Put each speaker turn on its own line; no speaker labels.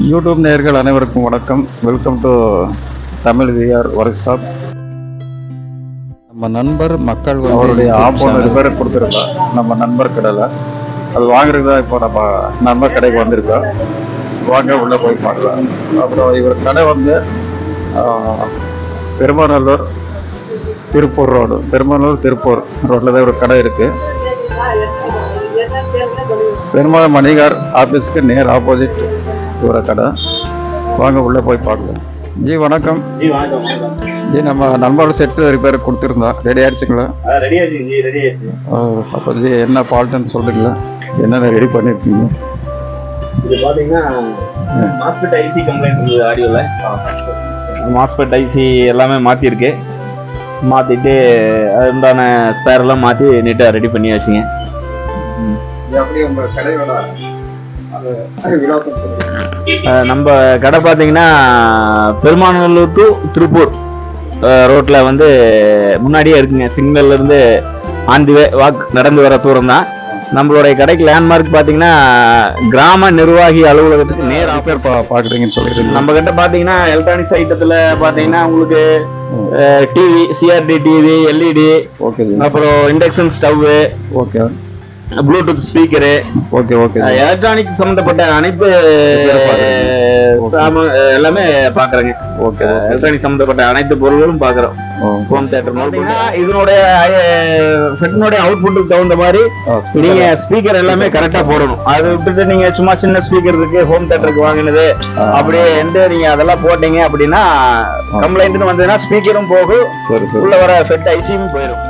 YouTube நேயர்கள் அனைவருக்கும் வணக்கம். Welcome to Tamil V R shop நம்ம நண்பர் மக்கள்
அவருடைய ஆப்போன் ரிப்பேர் கொடுத்துருக்கோம் நம்ம நண்பர் கடையில் அது வாங்குறது தான் இப்போ நம்ம நண்பர் கடைக்கு வந்திருக்கோம் வாங்க உள்ளே போய் பார்க்கலாம். அப்புறம் இவர் கடை வந்து பெருமாநல்லூர் திருப்பூர் ரோடு. பெருமாநல்லூர் திருப்பூர் ரோட்டில் தான் ஒரு கடை இருக்கு. பெருமாள் மணிகார் ஆஃபீஸ்க்கு நேர் ஆப்போசிட் இவர கடை வாங்க உள்ளே போய் பார்க்கலாம். ஜி வணக்கம்.
ஜி வணக்கம் வணக்கம்.
ஜி நம்ம நண்பரோட செட்டு ரிப்பேர் கொடுத்துருந்தோம் ரெடி ஆயிடுச்சுங்களா?
ரெடி ஜி ரெடி ஆச்சு
அப்போ ஜி என்ன ஃபால்ட்டுன்னு சொல்றீங்களா? என்னென்ன ரெடி பண்ணியிருக்கீங்க?
இது பார்த்தீங்கன்னா மாஸ்பெட் ஐசி கம்ப்ளைண்ட் இருந்தது ஆடியோவில் மாஸ்பெட் ஐசி எல்லாமே மாற்றிருக்கு மாற்றிட்டு அது உண்டான ஸ்பேர் எல்லாம் மாற்றி நீட்டாக ரெடி பண்ணியாச்சுங்க
எப்படி உங்கள் கடையோட
நம்ம கடை பார்த்தீங்கன்னா பெருமாநல்லூர் டு திருப்பூர் ரோட்டில் வந்து முன்னாடியே இருக்குங்க. சிக்னல்ல இருந்து ஆன் தி வே வாக் நடந்து வர தூரம் தான். நம்மளுடைய கடைக்கு லேண்ட்மார்க் பார்த்தீங்கன்னா கிராம நிர்வாகி அலுவலகத்துக்கு நேர்
ரிப்பேர் பா பார்க்குறீங்கன்னு சொல்லிடுறீங்க
நம்ம கிட்ட பாத்தீங்கன்னா எலக்ட்ரானிக்ஸ் ஐட்டத்துல பாத்தீங்கன்னா உங்களுக்கு TV CRT TV LED
okay
அப்புறம் induction stove
okay
Bluetooth speaker
okay okay
electronic சம்பந்தப்பட்ட அனைத்து எல்லாமே பாக்குறேங்க
ஓகே
எலக்ட்ரானிக் சம்பந்தப்பட்ட அனைத்து பொருள்களும் பாக்குறோம் ஹோம் தியேட்டர் பாத்தீங்கன்னா இதனுடைய ஃபெட்டினுடைய அவுட்புட்டுக்கு தகுந்த மாதிரி நீங்க ஸ்பீக்கர் எல்லாமே கரெக்டா போடணும். அது விட்டுட்டு நீங்க சும்மா சின்ன ஸ்பீக்கர் இருக்கு ஹோம் தியேட்டருக்கு வாங்கினது அப்படியே எந்த நீங்க அதெல்லாம் போட்டீங்க அப்படின்னா கம்ப்ளைண்ட்னு வந்ததுன்னா ஸ்பீக்கரும் போகும்.
சரி சரி.
உள்ள வர ஃபெட் ஐசியும் போயிடும்